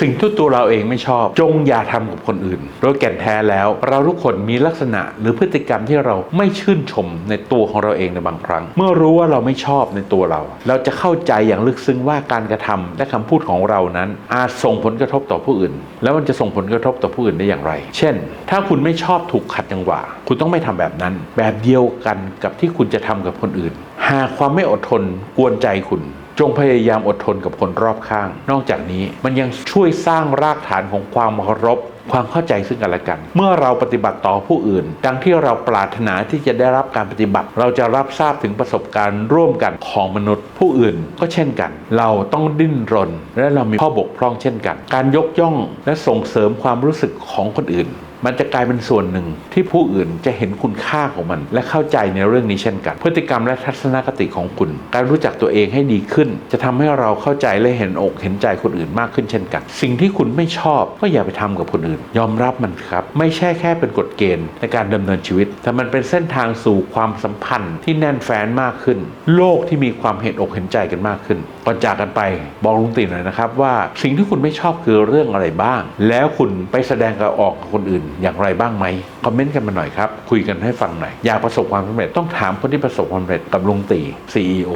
สิ่งที่ตัวเราเองไม่ชอบ จงอย่าทำกับคนอื่น โดยแก่นแท้แล้ว เราทุกคนมีลักษณะหรือพฤติกรรมที่เราไม่ชื่นชมในตัวของเราเองในบางครั้ง เมื่อรู้ว่าเราไม่ชอบในตัวเรา เราจะเข้าใจอย่างลึกซึ้งว่าการกระทำและคำพูดของเรานั้น อาจส่งผลกระทบต่อผู้อื่น แล้วมันจะส่งผลกระทบต่อผู้อื่นได้อย่างไร เช่น ถ้าคุณไม่ชอบถูกขัดจังหวะ คุณต้องไม่ทำแบบนั้น แบบเดียวกันกับที่คุณจะทำกับคนอื่น หากความไม่อดทนกวนใจคุณ จงพยายามอดทนกับคนรอบข้าง นอกจากนี้มันยังช่วยสร้างรากฐานของความเคารพความเข้าใจซึ่งกันและกัน เมื่อเราปฏิบัติต่อผู้อื่น ดังที่เราปรารถนาที่จะได้รับการปฏิบัติ เราจะรับทราบถึงประสบการณ์ร่วมกันของมนุษย์ ผู้อื่นก็เช่นกัน เราต้องดิ้นรน และเรามีข้อบกพร่องเช่นกัน การยกย่องและส่งเสริมความรู้สึกของคนอื่น มันจะกลายเป็นส่วนหนึ่งที่ผู้อื่นจะเห็นคุณค่าของมัน และเข้าใจในเรื่องนี้เช่นกัน พฤติกรรมและทัศนคติของคุณ การรู้จักตัวเองให้ดีขึ้น จะทำให้เราเข้าใจและเห็นอกเห็นใจคนอื่นมากขึ้นเช่นกัน สิ่งที่คุณไม่ชอบก็อย่าไปทำกับคนอื่น ยอมรับมันครับ ไม่ใช่แค่เป็นกฎเกณฑ์ในการดำเนินชีวิต แต่มันเป็นเส้นทางสู่ความสัมพันธ์ที่แน่นแฟ้นมากขึ้น โลกที่มีความเห็นอกเห็นใจกันมากขึ้นก่อนจากกันไปบอกลุงตีหน่อยนะครับว่า สิ่งที่คุณไม่ชอบคือเรื่องอะไรบ้าง แล้วคุณไปแสดงกับออกกับคนอื่นอย่างไรบ้างไหมคอมเมนต์กันมาหน่อยครับ คุยกันให้ฟังหน่อย อยากประสบความสำเร็จต้องถามคนที่ประสบความสำเร็จกับลุงตี CEO